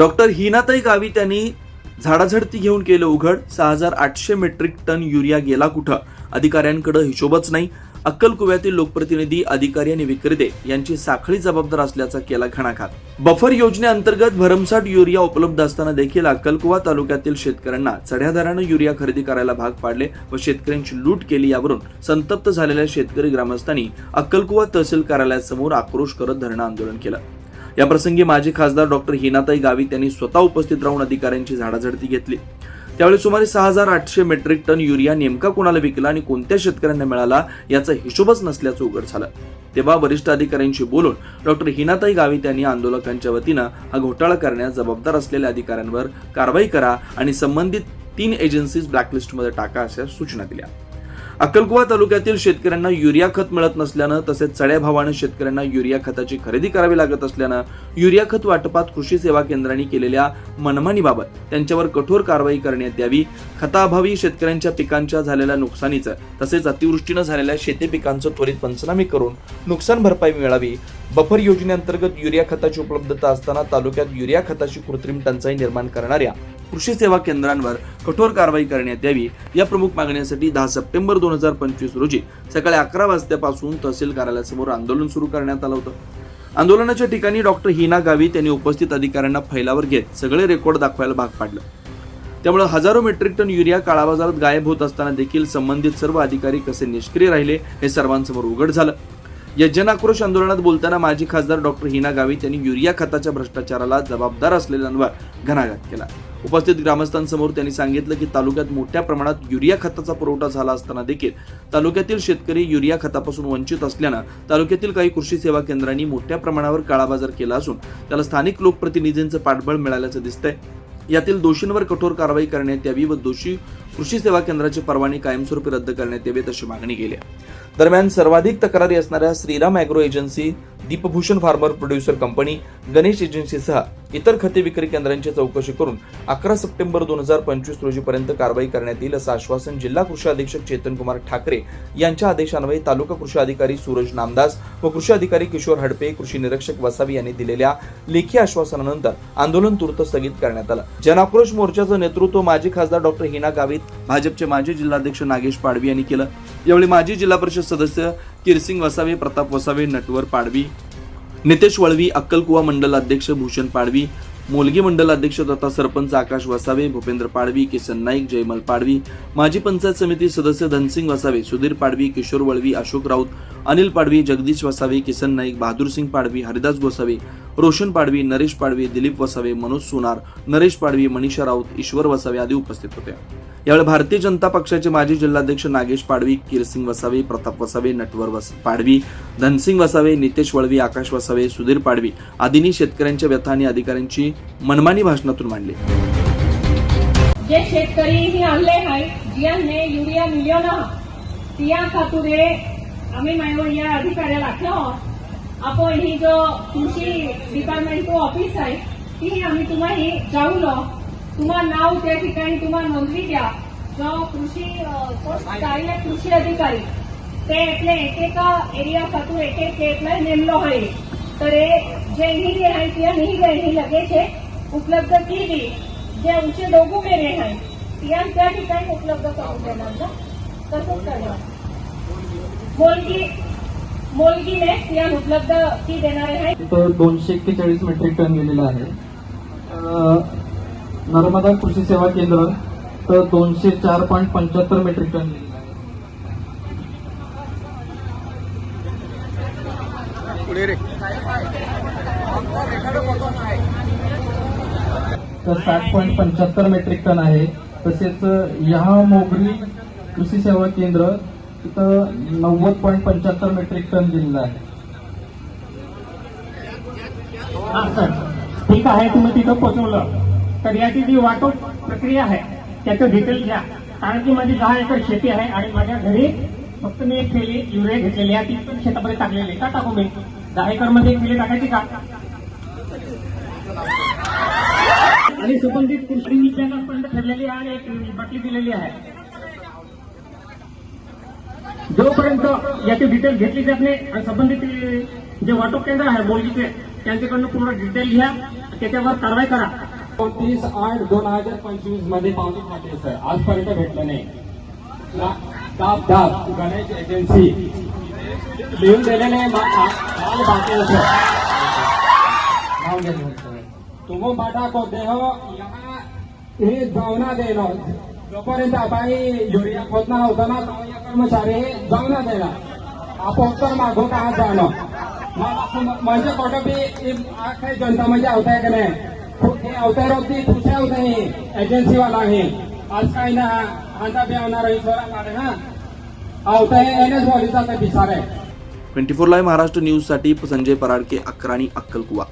Doctor Hinatai गावी त्यांनी झाडाझडती घेऊन केलं उघड. सहा हजार आठशे मेट्रिक टन युरिया गेला कुठं? अधिकाऱ्यांकडे हिशोबच नाही. अक्कलकुव्यातील लोकप्रतिनिधी अधिकारी आणि विक्रेते यांची साखळी जबाबदार असल्याचा केला घणाघात. बफर योजनेअंतर्गत भरमसाठ युरिया उपलब्ध असताना देखील अक्कलकुवा तालुक्यातील शेतकऱ्यांना चढ्या दरानं युरिया खरेदी करायला भाग पाडले व शेतकऱ्यांची लूट केली यावरून संतप्त झालेल्या शेतकरी ग्रामस्थांनी अक्कलकुवा तहसील कार्यालयासमोर आक्रोश करत धरणं आंदोलन केलं. याप्रसंगी माजी खासदार डॉक्टर हिनाताई गावित यांनी स्वतः उपस्थित राहून अधिकाऱ्यांची झाडाझडती घेतली. त्यावेळी सुमारे सहा हजार आठशे मेट्रिक टन युरिया नेमका कोणाला विकला आणि कोणत्या शेतकऱ्यांना मिळाला याचा हिशोबच नसल्याचं उघड झालं. तेव्हा वरिष्ठ अधिकाऱ्यांशी बोलून डॉक्टर हिनाताई गावित यांनी आंदोलकांच्या वतीनं हा घोटाळा करण्यास जबाबदार असलेल्या अधिकाऱ्यांवर कारवाई करा आणि संबंधित तीन एजन्सीज ब्लॅकलिस्टमध्ये टाका अशा सूचना दिल्या. अक्कलकुवा तालुक्यातील शेतकऱ्यांना युरिया खत मिळत नसल्यानं तसेच चढ्या भावानं शेतकऱ्यांना युरिया खताची खरेदी करावी लागत असल्यानं युरिया खत वाटपात कृषी सेवा केंद्रांनी केलेल्या मनमानीबाबत त्यांच्यावर कठोर कारवाई करण्यात यावी. खताअभावी शेतकऱ्यांच्या पिकांच्या झालेल्या नुकसानीचं तसेच अतिवृष्टीनं झालेल्या शेती पिकांचं त्वरित पंचनामे करून नुकसान भरपाई मिळावी. बफर योजनेअंतर्गत युरिया खताची उपलब्धता असताना तालुक्यात युरिया खताची कृत्रिम टंचाई निर्माण करणाऱ्या कृषी सेवा केंद्रांवर कठोर कारवाई करण्यात यावी या प्रमुख मागण्यासाठी दहा सप्टेंबर दोन हजार पंचवीस रोजी सकाळी अकरा वाजल्यापासून तहसील कार्यालयासमोर आंदोलन सुरू करण्यात आलं होतं. आंदोलनाच्या ठिकाणी डॉक्टर हिना गावित यांनी उपस्थित अधिकाऱ्यांना फैलावर घेत सगळे रेकॉर्ड दाखवायला भाग पाडलं. त्यामुळे हजारो मेट्रिक टन युरिया काळाबाजारात गायब होत असताना देखील संबंधित सर्व अधिकारी कसे निष्क्रिय राहिले हे सर्वांसमोर उघड झालं. या जनआक्रोश आंदोलनात बोलताना माजी खासदार डॉक्टर हिना गावित यांनी युरिया खताच्या भ्रष्टाचाराला जबाबदार असलेल्यांवर घणाघात केला. उपस्थित ग्रामस्थांसमोर त्यांनी सांगितलं की तालुक्यात मोठ्या प्रमाणात युरिया खताचा पुरवठा झाला असताना देखील तालुक्यातील शेतकरी युरिया खतापासून वंचित असल्यानं तालुक्यातील काही कृषी सेवा केंद्रांनी मोठ्या प्रमाणावर काळाबाजार केला असून त्याला स्थानिक लोकप्रतिनिधींचं पाठबळ मिळाल्याचं दिसतंय. यातील दोषींवर कठोर कारवाई करण्यात यावी व दोषी कृषी सेवा केंद्राचे परवाने कायमस्वरूपी रद्द करण्यात यावी अशी मागणी केली दरम्यान सर्वाधिक तक्रारी असणाऱ्या Shriram agro agency Deepbhushan farmer producer company Ganesh एजन्सीसह इतर खते विक्री केंद्रांची चौकशी करून अकरा सप्टेंबर दोन हजार पंचवीस रोजीपर्यंत कारवाई करण्यात येईल असं आश्वासन जिल्हा कृषी अधीक्षक चेतन कुमार ठाकरे यांच्या आदेशान्वये तालुका कृषी अधिकारी सूरज नामदास व कृषी अधिकारी किशोर हडपे कृषी निरीक्षक वसावी यांनी दिलेल्या लेखी आश्वासनानंतर आंदोलन तूर्त स्थगित करण्यात आलं. जनाक्रोश मोर्चाचं नेतृत्व माजी खासदार डॉक्टर हिना गावित भाजपचे माजी जिल्हाध्यक्ष नागेश पाडवी यांनी केलं. यावेळी माजी जिल्हा परिषद सदस्य किरसिंग वसावे प्रताप वसावे नटवर पाडवी नितेश वळवी अक्कलकुवा मंडल अध्यक्ष भूषण पाडवी मोलगी मंडल अध्यक्ष तथा सरपंच आकाश वसावे भूपेंद्र पाडवी किसन नाईक जयमल पाडवी माजी पंचायत समिती सदस्य धनसिंग वसावे सुधीर पाडवी किशोर वळवी अशोक राऊत अनिल पाडवी जगदीश वसावे किसन नाईक बहादूरसिंग पाडवी हरिदास गोसावे रोशन पाडवी नरेश पाडवी दिलीप वसावे मनोज सोनार नरेश पाडवी मनीषा राऊत ईश्वर वसावे आदी उपस्थित होते यावेळी भारतीय जनता पक्षाचे माजी जिल्हाध्यक्ष नागेश पाडवी किरसिंग वसावे प्रताप वसावे नटवर वस पाडवी धनसिंग वसावे नितेश वळवी आकाश वसावे सुधीर पाडवी आदींनी शेतकऱ्यांच्या व्यथा आणि अधिकाऱ्यांची मनमानी भाषणातून मांडली જે शेतकरी ही आणले आहे जियांने युरिया मिळ्यो ना तिया खातुरे आम्ही मायव या अधिकाऱ्याला आखलो आपण ही जो कृषी डिपार्टमेंट ऑफिस आहे ती आम्ही तुम्हाला जाऊलो तुम्हा नाव त्या ठिकाणी तुम्हाला नोंदणी द्या जो कृषी अं, पोस्ट कार्य कृषी अधिकारी ते એટલે એક એક એરિયા ખાતું એક એક એટલે नेमलो आहे तर हे जे ही आहे त्या ही ही लगे છે उपलब्ध केली. जे आमचे दोघं मेरे आहे त्या त्या ठिकाणी उपलब्ध करून देणार ना तसंच करणार. मोलगी मोलगीने त्या उपलब्ध ती देणारे आहे तिथं दोनशे एक्केचाळीस मेट्रिक टन गेलेलं आहे. नर्मदा कृषी सेवा केंद्र तर दोनशे चार पॉईंट पंच्याहत्तर मेट्रिक टन गेलेलं आहे. तर साठ पॉईंट पंच्याहत्तर मेट्रिक टन आहे. तसेच ह्या मोगरी कृषी सेवा केंद्र तिथं नव्वद पॉईंट पंच्याहत्तर मेट्रिक टन दिलेलं आहे. ठीक आहे तुम्ही तिथं पोहोचवलं. तर याची जी वाहतूक प्रक्रिया आहे त्याचं डिटेल घ्या. कारण की माझी दहा एकर शेती आहे आणि माझ्या घरी फक्त मी एक थैली युरिया घेतलेली आहे ती पण शेतामध्ये टाकलेली का टाकू मी? दहा एकरमध्ये एक थैली टाकायची का? आणि सुगंधित कृषी विज्ञानापर्यंत ठरलेली आहे आणि एक बाटली दिलेली आहे. जोपर्यंत याची डिटेल घेतली जात नाही आणि संबंधित जे वाटप केंद्र आहे बोलगीचे त्यांच्याकडनं पूर्ण डिटेल घ्या त्याच्यावर कारवाई करा. एकोणतीस आठ दोन हजार पंचवीसमध्ये पावती पाहिजे सर. आजपर्यंत भेटलं नाही. ला- दाब दाब. गणेश एजन्सी लिहून दिलेले माल बाकी सर. तुम्ही बाटा को देह यहाँ जावना जाऊना जोपर्यंत आपण युरिया खोदणार होतो ना कर्मचारी जाऊना देना। आपण मागो का जाणं म्हणजे कुठं बी काही जनता म्हणजे अवताय का नाही हे अवतार होती कुठे होते एजन्सीवाला हे आहे आज काही ना आता बी आवणार आहे हा अवताय एनएस बॉलीचा ते आहे ट्वेंटी फोर लाईव्ह महाराष्ट्र न्यूजसाठी संजय पराडके अकराणी अक्कलकुवा।